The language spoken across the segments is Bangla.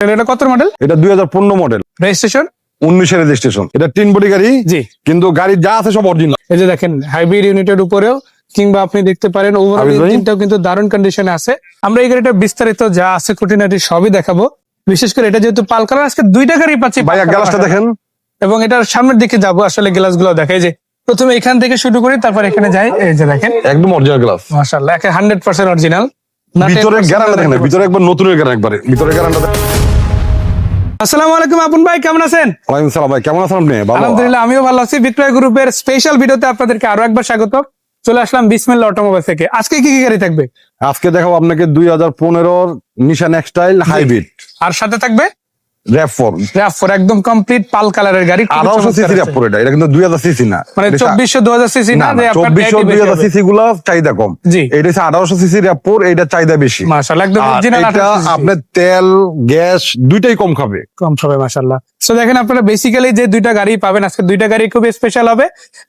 এটা কত মডেল এটা দুই হাজার পনেরো মডেল রেজিস্ট্রেশন উনিশের রেজিস্ট্রেশন এটা তিন বডি গাড়ি জি। কিন্তু গাড়ির যা আছে সব অরিজিনাল এই যে দেখেন হাইব্রিড ইউনিটের উপরেও কিংবা আপনি দেখতে পারেন ওভারঅল ইঞ্জিনটাও কিন্তু দারুণ কন্ডিশনে আছে। আমরা এই গাড়িটা বিস্তারিত যা আছে খুঁটিনাটি সবই দেখাবো। বিশেষ করে এটা যেহেতু পাল কালার আজকে দুইটা গাড়ি পাচ্ছি ভাইয়া গ্লাসটা দেখেন। এবং এটার সামনের দিকে যাব আসলে গ্লাসগুলো দেখাই যে প্রথমে এখান থেকে শুরু করি তারপর এখানে যাই এই যে দেখেন। একদম অরিজিনাল গ্লাস মাশাআল্লাহ একে হান্ড্রেড পার্সেন্ট অরিজিনাল ভিতরে গ্যারান্টি দেখেন ভিতরে একবার নতুনের গ্যারান্টি একবারে। ভিতরে গ্যারান্টি আসসালামু আলাইকুম আপন ভাই কেমন আছেন? ওয়ালাইকুম সালাম ভাই কেমন আছেন আপনি? আলহামদুলিল্লাহ আমিও ভালো আছি। বিক্রয় গ্রুপের স্পেশাল ভিডিওতে আপনাদেরকে আরও একবার স্বাগত। চলে আসলাম বিসমিল্লা অটোমোবাইল থেকে। আজকে কি কি গাড়ি থাকবে? আজকে দেখাবো আপনাকে দুই হাজার পনেরোর নিশান এক্সটাইল হাইব্রিড আর সাথে থাকবে? র্যাপ ফোর একদম কমপ্লিট পাল কালারের গাড়ি। আঠারোশো সিসি আছে। এটা এটা কিন্তু দুই হাজার সিসি না। মানে চব্বিশশো দু হাজার সিসি না চব্বিশশো দুই হাজার সিসি গুলা চাহিদা কম। জি। এটা হচ্ছে আঠারোশো সিসি র্যাপ এটা চাহিদা বেশি। মাশাআল্লাহ একদম অরিজিনাল এটা আপনার তেল গ্যাস দুইটাই কম খাবে। কম হবে মাশাআল্লাহ। সো দেখেন আপনারা বেসিক্যালি যে দুইটা গাড়ি পাবেন আজকে দুইটা গাড়ি খুবই স্পেশাল হবে।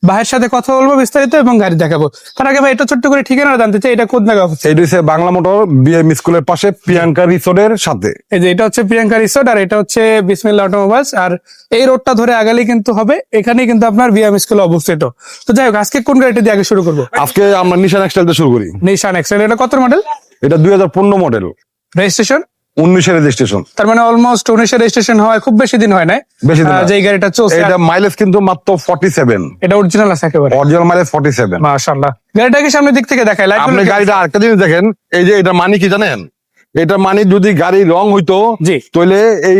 ভাইয়ের সাথে কথা বলব বিস্তারিত এবং গাড়ি দেখাবো। তার আগে ভাই এটা ছোট্ট করে ঠিকানা জানতে চাই এটা কোন জায়গা অবস্থিত? এটা হচ্ছে বাংলা মোটর বিএম স্কুলের পাশে প্রিয়াঙ্কা রিসোর্টের সাথে। এই যে এটা হচ্ছে প্রিয়াঙ্কা রিসোর্ট আর এটা হচ্ছে বিসমিল্লা অটোমোবাইলস আর এই রোডটা ধরে আগালেই কিন্তু হবে এখানেই কিন্তু আপনার বিএম স্কুল অবস্থিত। তো যাই হোক আজকে কোন গাড়িটা দিয়ে আগে শুরু করব? আজকে আমরা নিশান এক্সটাইল দিয়ে শুরু করি। নিশান এক্সেল এটা কত মডেল এটা দুই হাজার পনেরো মডেল রেজিস্ট্রেশন উনিশের রেজিস্ট্রেশন তার মানে অলমোস্ট উনিশের রেজিস্ট্রেশন হয় খুব বেশি দিন হয় না বেশি দিন। যে গাড়িটা চলছে। এটা মাইলেজ কিন্তু মাত্র ফর্টি সেভেন এটা অরিজিনাল আছে একেবারে। অরিজিনাল মাইলেজ ফর্টি সেভেন মাশাআল্লাহ। গাড়িটাকে দিক থেকে লাইট আপনি গাড়িটা আরেকটা জিনিস দেখেন এই যে এটা মানি কি জানেন? এটা মানে যদি গাড়ি রং হইতো তাহলে এই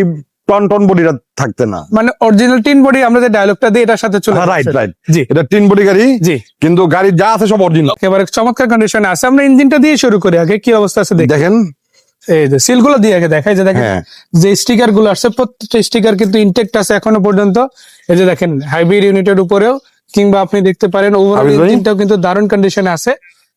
টন টন বডিটা থাকতে না। মানে অরিজিনাল টিন বডি আমরা যে ডায়লগটা দিই এটার সাথে চলে রাইট রাইট জি। এটা তিন বডি গাড়ি জি। কিন্তু যা আছে সব অরিজিনাল একেবারে চমৎকার কন্ডিশনে আছে। আমরা ইঞ্জিনটা দিয়ে শুরু করি আগে কি অবস্থা আছে দেখেন। এই যে দিয়ে আগে দেখাই যে দেখেন হ্যাঁ। যে স্টিকারগুলো আসছে প্রত্যেকটা স্টিকার কিন্তু ইনটেক্ট আছে এখনও পর্যন্ত। এই যে দেখেন হাইব্রিড ইউনিটের উপরেও কিংবা আপনি দেখতে পারেন ওভারঅল ইঞ্জিনটাও কিন্তু দারুণ কন্ডিশনে আছে।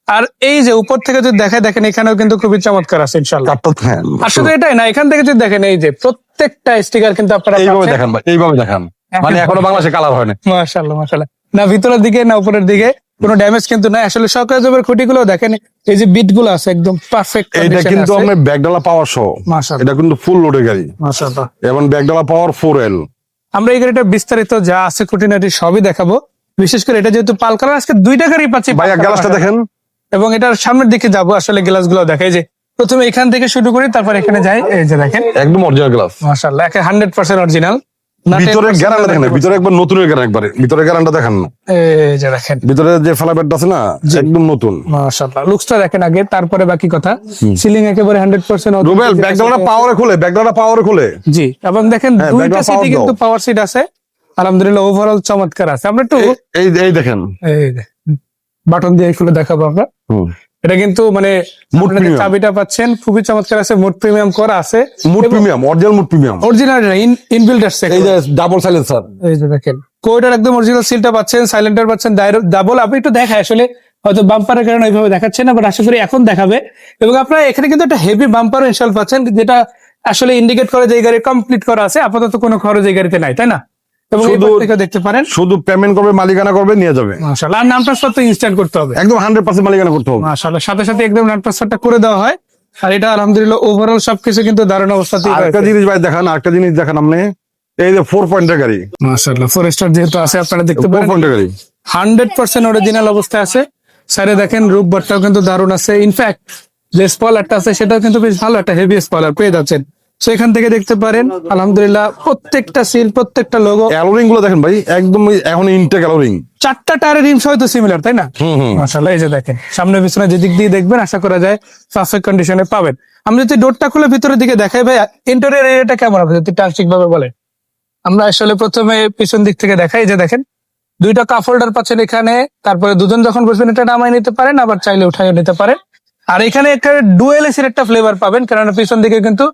আর এই যে উপর থেকে যদি দেখায় দেখেন এখানেও কিন্তু খুবই চমৎকার আছে ইনশাল্লাহ হ্যাঁ শুধু এটাই না এখান থেকে যদি দেখেন এই যে প্রত্যেকটা স্টিকার কিন্তু আপনারা এইভাবে। দেখান এইভাবে দেখান। মানে এখনও বাংলাদেশে কালার হয় না মাশাআল্লাহ মাশাআল্লাহ। না ভিতরের দিকে না উপরের দিকে কোনো ড্যামেজ কিন্তু নাই। আসলে সরকার জবের খুঁটিগুলো দেখেন এই যে বিটগুলো আছে একদম পারফেক্ট এইটা কিন্তু আপনার ব্যাগডালা পাওয়ার সহ এটা কিন্তু ফুল লোডের গাড়ি। মাশাআল্লাহ। এবং ব্যাগডালা পাওয়ার ফোর এল আমরা এই গাড়িটা বিস্তারিত যা আছে খুঁটিনাটি সবই দেখাবো। বিশেষ করে এটা যেহেতু পাল কালার আজকে দুইটা গাড়ি পাচ্ছি ভাইয়া গ্লাসটা দেখেন। এবং এটার সামনের দিকে যাব আসলে গ্লাসগুলো দেখাই যে প্রথমে এখান থেকে শুরু করি তারপর এখানে যাই। এই যে দেখেন। একদম অরিজিনাল গ্লাস মাশাআল্লাহ একে হান্ড্রেড পার্সেন্ট অরিজিনাল ভিতরে গ্যারান্টি দেখেন ভিতরে একবার নতুনের গ্যারান্টি একবারে। ভিতরে গ্যারান্টি দেখেন না। এই যে দেখেন। ভিতরে যে ফ্লাইব্যাট আছে না একদম নতুন। মাশাআল্লাহ লুকসটা দেখেন আগে তারপরে বাকি কথা। সিলিং একেবারে হান্ড্রেড পার্সেন্ট রুবেল ব্যাগডালাটা পাওয়ারে খুলে পাওয়ারে খুলে। জি এবং দেখেন হ্যাঁ, দুইটা background কিন্তু পাওয়ার সিট আছে। আলহামদুলিল্লাহ ওভারঅল চমৎকার আছে। আমরা একটু এই- এই এই দেখেন বাটন দিয়ে খুলে দেখাবো আমরা। এটা কিন্তু মানে। চাবিটা পাচ্ছেন খুবই চমৎকার আছে মোড প্রিমিয়াম করা আছে। Mood premium original mood premium original inbuilt আসছে এই যে ডাবল সাইলেন্সার এই যে দেখেন কোয়েটার একদম অরিজিনাল সিলটা পাচ্ছেন সাইলেন্টার পাচ্ছেন ডাবল আপনি একটু দেখায় আসলে হয়তো বাম্পারের কারণে ওইভাবে দেখাচ্ছে না বাট আশা করি এখন দেখাবে। এবং আপনারা এখানে কিন্তু একটা হেভি বাম্পার ইনস্টল পাচ্ছেন যেটা আসলে ইন্ডিকেট করে যে এই গাড়ি কমপ্লিট করা আছে আপাতত কোনো খরচ এই গাড়িতে নাই তাই না? এবং শুধু- থেকে দেখতে পারেন। শুধু পেমেন্ট করবে মালিকানা করবে নিয়ে যাবে। মাশাআল্লাহ। আর নাম ট্রান্সফার তো ইনস্ট্যান্ট করতে হবে। একদম মালিকানা করতে হবে। মাশাআল্লাহ। সাথে সাথে একদম নাম ট্রান্সফারটা করে দেওয়া হয়। আর এটা আলহামদুলিল্লাহ ওভারঅল সবকিছু কিন্তু দারুণ অবস্থাতেই আরেকটা জিনিস ভাই দেখান আরেকটা জিনিস দেখান আপনি। এই যে পয়েন্টের গাড়ি। মাশাআল্লাহ। ফোর স্টার যেহেতু আছে আপনারা দেখতে পয়েন্টের গাড়ি। হান্ড্রেড পার্সেন্ট অরিজিনাল অবস্থায় আছে। স্যারে দেখেন রূপ বাটটাও কিন্তু দারুণ আছে। ইনফ্যাক্ট যে স্পলারটা আছে সেটাও কিন্তু বেশ ভালো একটা হেভি স্পলার পেয়ে যাচ্ছেন। তো এখান থেকে দেখতে পারেন আলহামদুলিল্লাহ প্রত্যেকটা সিল প্রত্যেকটা লোগো অ্যালোরিংগুলো দেখেন ভাই একদম এখন ইনটেক অ্যালোরিং চারটা টায়ারের রিমস হয়তো সিমিলার তাই না? মাশাআল্লাহ এই যে দেখেন সামনে পিছনে যেদিক দিয়ে দেখবেন আশা করা যায় পারফেক্ট কন্ডিশনে পাবেন। আমি যদি ডোরটা খুলে ভিতরের দিকে দেখাই ভাই ইন্টেরিয়র এরিয়াটা কেমন হবে যদি টার্সিক ভাবে বলে আমরা আসলে প্রথমে পিছন দিক থেকে দেখাই যে দেখেন দুইটা কাপ হোল্ডার পাচ্ছেন এখানে তারপরে দুজন যখন বসবেন এটা নামাই নিতে পারেন আবার চাইলে উঠাইও নিতে পারেন। আর এখানে একটা ডুয়েল এসির একটা ফ্লেভার পাবেন কারণ পিছন দিকে কিন্তু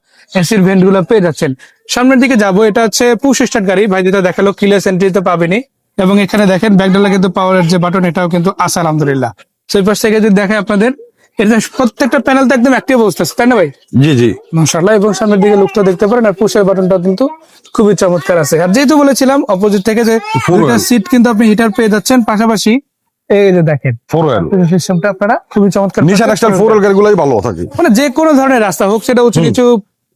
এসির ভেন্টগুলো পেয়ে যাচ্ছেন। সামনের দিকে যাব এটা হচ্ছে পুশ স্টার্ট গাড়ি। ভাই যেটা দেখাল কিলেস এন্ট্রিতে পাবেনি। এবং এখানে দেখেন ব্যাকডালা কিন্তু পাওয়ারের যে বাটন এটাও কিন্তু আছে আলহামদুলিল্লাহ। সেই পাশ থেকে যদি দেখে আপনাদের এটা প্রত্যেকটা প্যানেল তো একদম অ্যাক্টিভ অবস্থা আছে, তাই না ভাই? জি জি। মাশাআল্লাহ এবং সামনের দিকে লুকটা দেখতে পারেন আর পুশের বাটনটা কিন্তু খুবই চমৎকার আছে। আর যেহেতু বলেছিলাম অপোজিট থেকে যে Full সিট কিন্তু আপনি হিটার পেয়ে যাচ্ছেন পাশাপাশি এই যে দেখেন ফোর সিস্টেমটা আপনারা খুবই চমৎকার নিশান এক্সটার ফোর গাড়িগুলোই ভালো থাকে। মানে যে কোনো ধরনের রাস্তা হোক সেটা উঁচু নিচু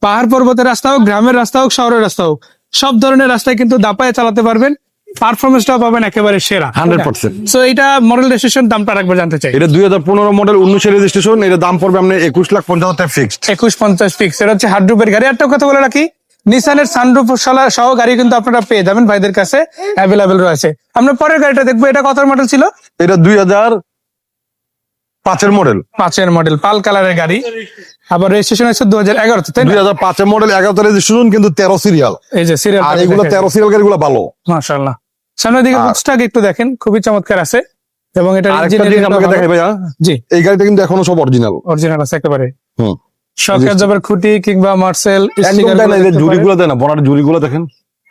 পাহাড় পর্বতের রাস্তা হোক গ্রামের রাস্তা হোক শহরের রাস্তা হোক সব ধরনের রাস্তায় কিন্তু দাপায় চালাতে পারবেন। পাবেন একেবারে সেরা 100% সো এটা মডেল রেজিস্ট্রেশন দামটা একবার জানতে চাই। এটা দুই হাজার পনেরো মডেল রেজিস্ট্রেশন এটা দাম পড়বে আপনি একুশ লাখ পঞ্চাশ হাজার ফিক্সড একুশ পঞ্চাশ ফিক্স এটা হচ্ছে হার্ডরুপের গাড়ি। একটা কথা বলে রাখি নিসানের সানরুফ সহ গাড়ি কিন্তু আপনারা পেয়ে যাবেন ভাইদের কাছে অ্যাভেলেবেল রয়েছে। আমরা পরের গাড়িটা দেখব এটা কত মডেল ছিল? এটা দুই হাজার পাঁচের মডেল পাঁচের মডেল পাল কালারের গাড়ি। আবার রেজিস্ট্রেশন হচ্ছে দু হাজার এগারোতে তাই দুই হাজার পাঁচের মডেল এগারোতে রেজিস্ট্রেশন কিন্তু তেরো সিরিয়াল এই যে সিরিয়াল আর এগুলো তেরো সিরিয়াল গাড়িগুলো ভালো। মাশাআল্লাহ। সামনের দিকে আর- একটু দেখেন খুবই চমৎকার আছে। এবং এটা আরেকটা জিনিস আপনাকে দেখাই ভাইয়া। জি। এই গাড়িটা কিন্তু এখনও সব অরিজিনাল অরিজিনাল আছে একেবারে। হুম। সরকার জবের খুঁটি কিংবা মার্সেল জুড়িগুলো দেয় না বনার জুড়িগুলো দেখেন।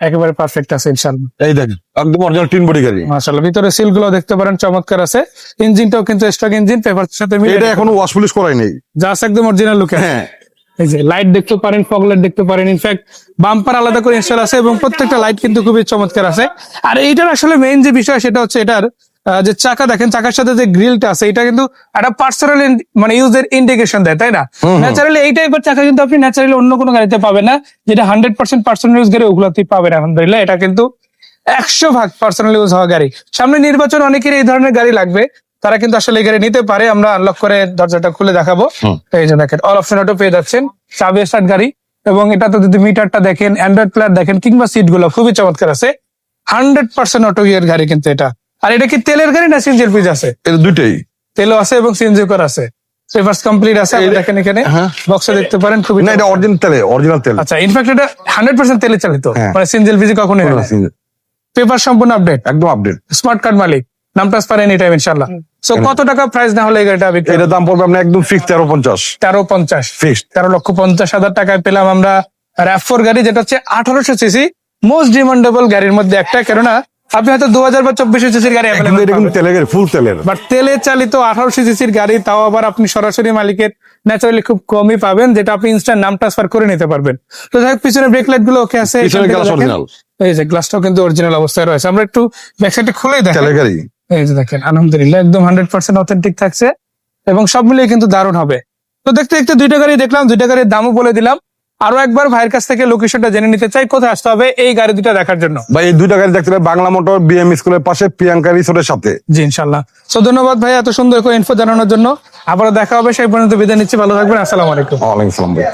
একেবারে পারফেক্ট আছে ইনশাআল্লাহ। এই দেখেন একদম অরিজিনাল টিন বডি গাড়ি। মাশাআল্লাহ ভিতরে সিলগুলো দেখতে পারেন চমৎকার আছে। ইঞ্জিনটাও কিন্তু স্টক ইঞ্জিন পেপার সাথে মিলে এটা এখনও ওয়াশ পুলিশ করাই নেই। জাস্ট একদম অরিজিনাল লুকে হ্যাঁ। এই যে লাইট দেখতে পারেন ফগ লাইট দেখতে পারেন ইনফ্যাক্ট বাম্পার আলাদা করে ইনস্টল আছে এবং প্রত্যেকটা লাইট কিন্তু খুবই চমৎকার আছে। আর এইটার আসলে মেইন যে বিষয় সেটা হচ্ছে এটার যে চাকা দেখেন চাকার সাথে যে গ্রিলটা আছে এটা কিন্তু একটা পার্সোনাল মানে ইউজের ইন্ডিকেশন দেয় তাই না? ন্যাচারালি এই টাইপের চাকা কিন্তু আপনি ন্যাচারালি অন্য কোনো গাড়িতে পাবেন না যেটা হান্ড্রেড পার্সেন্ট পার্সোনাল ইউজ গাড়ি ওগুলোতেই পাবেন আলহামদুলিল্লাহ। এটা কিন্তু একশো ভাগ পার্সোনাল ইউজ হওয়া গাড়ি। সামনে নির্বাচন অনেকের এই ধরনের গাড়ি লাগবে তারা কিন্তু আসলে এই গাড়ি নিতে পারে আমরা আনলক করে দরজাটা খুলে দেখাবো। এই যে দেখেন অল অপশন অটো পেয়ে যাচ্ছেন চাবি স্টার্ট গাড়ি এবং এটাতে যদি মিটারটা দেখেন অ্যান্ড্রয়েড প্লেয়ার দেখেন কিংবা সিটগুলো খুবই চমৎকার আছে। হান্ড্রেড পার্সেন্ট অটো গিয়ার গাড়ি কিন্তু এটা। আর এটা কি তেলের গাড়ি না সিনজির পিজ আছে? এটা দুইটাই। তেলও আছে এবং সিএনজি করা আছে। পেপার্স কমপ্লিট আছে আপনি দেখেন এখানে। হ্যাঁ। বক্সে দেখতে পারেন খুবই না এটা অরিজিনাল তেলে অরিজিনাল তেল। আচ্ছা ইনফ্যাক্ট এটা হান্ড্রেড পার্সেন্ট তেলে চালিত। হ্যাঁ। মানে সিনজেল পিজি কখনোই হয় না। পেপার সম্পূর্ণ আপডেট একদম আপডেট স্মার্ট কার্ড মালিক। নাম ট্রান্সফার এনি টাইম ইনশাল্লাহ সো কত টাকা প্রাইস না হলে এই গাড়িটা বিক্রি এটার দাম পড়বে আপনার একদম ফিক্স তেরো পঞ্চাশ। তেরো পঞ্চাশ। ফিক্সড তেরো লক্ষ পঞ্চাশ হাজার টাকায় পেলাম আমরা র্যাপ ফোর গাড়ি যেটা হচ্ছে আঠারোশো সিসি মোস্ট ডিমান্ডেবল গাড়ির মধ্যে একটা। কেননা আপনি হয়তো দু হাজার বা চব্বিশশো সিসির গাড়ি কিন্তু তেলের গাড়ি ফুল তেলের। বাট তেলে চালিত আঠারোশো সিসির গাড়ি তাও আবার আপনি সরাসরি মালিকের ন্যাচারালি খুব কমই পাবেন যেটা আপনি ইনস্ট্যান্ট নাম ট্রান্সফার করে নিতে পারবেন। তো যাই হোক পিছনে ব্রেক লাইটগুলো ওকে আছে। এই যে গ্লাসটাও কিন্তু অরিজিনাল অবস্থায় রয়েছে। আমরা একটু ব্যাক সাইডে তেলের গাড়ি। এই যে দেখেন আলহামদুলিল্লাহ একদম হান্ড্রেড পার্সেন্ট অথেন্টিক থাকছে এবং সব মিলিয়ে কিন্তু দারুণ হবে। তো দেখতে দেখতে দুইটা গাড়ি দেখলাম দুইটা গাড়ির দামও বলে দিলাম। আরও একবার ভাইয়ের কাছ থেকে লোকেশনটা জেনে নিতে চাই কোথায় আসতে হবে এই গাড়ি দুটা দেখার জন্য? ভাই এই দুটা গাড়ি দেখতে হবে বাংলা মোটর বিএম স্কুলের পাশে প্রিয়াঙ্কা রিসোর্টের সাথে। জি ইনশাল্লাহ সো ধন্যবাদ ভাই এত সুন্দর করে ইনফো জানানোর জন্য। আবারও দেখা হবে সেই পর্যন্ত বিদায় নিচ্ছি ভালো থাকবেন আসসালামু আলাইকুম। ওয়ালাইকুম আসসালাম ভাই।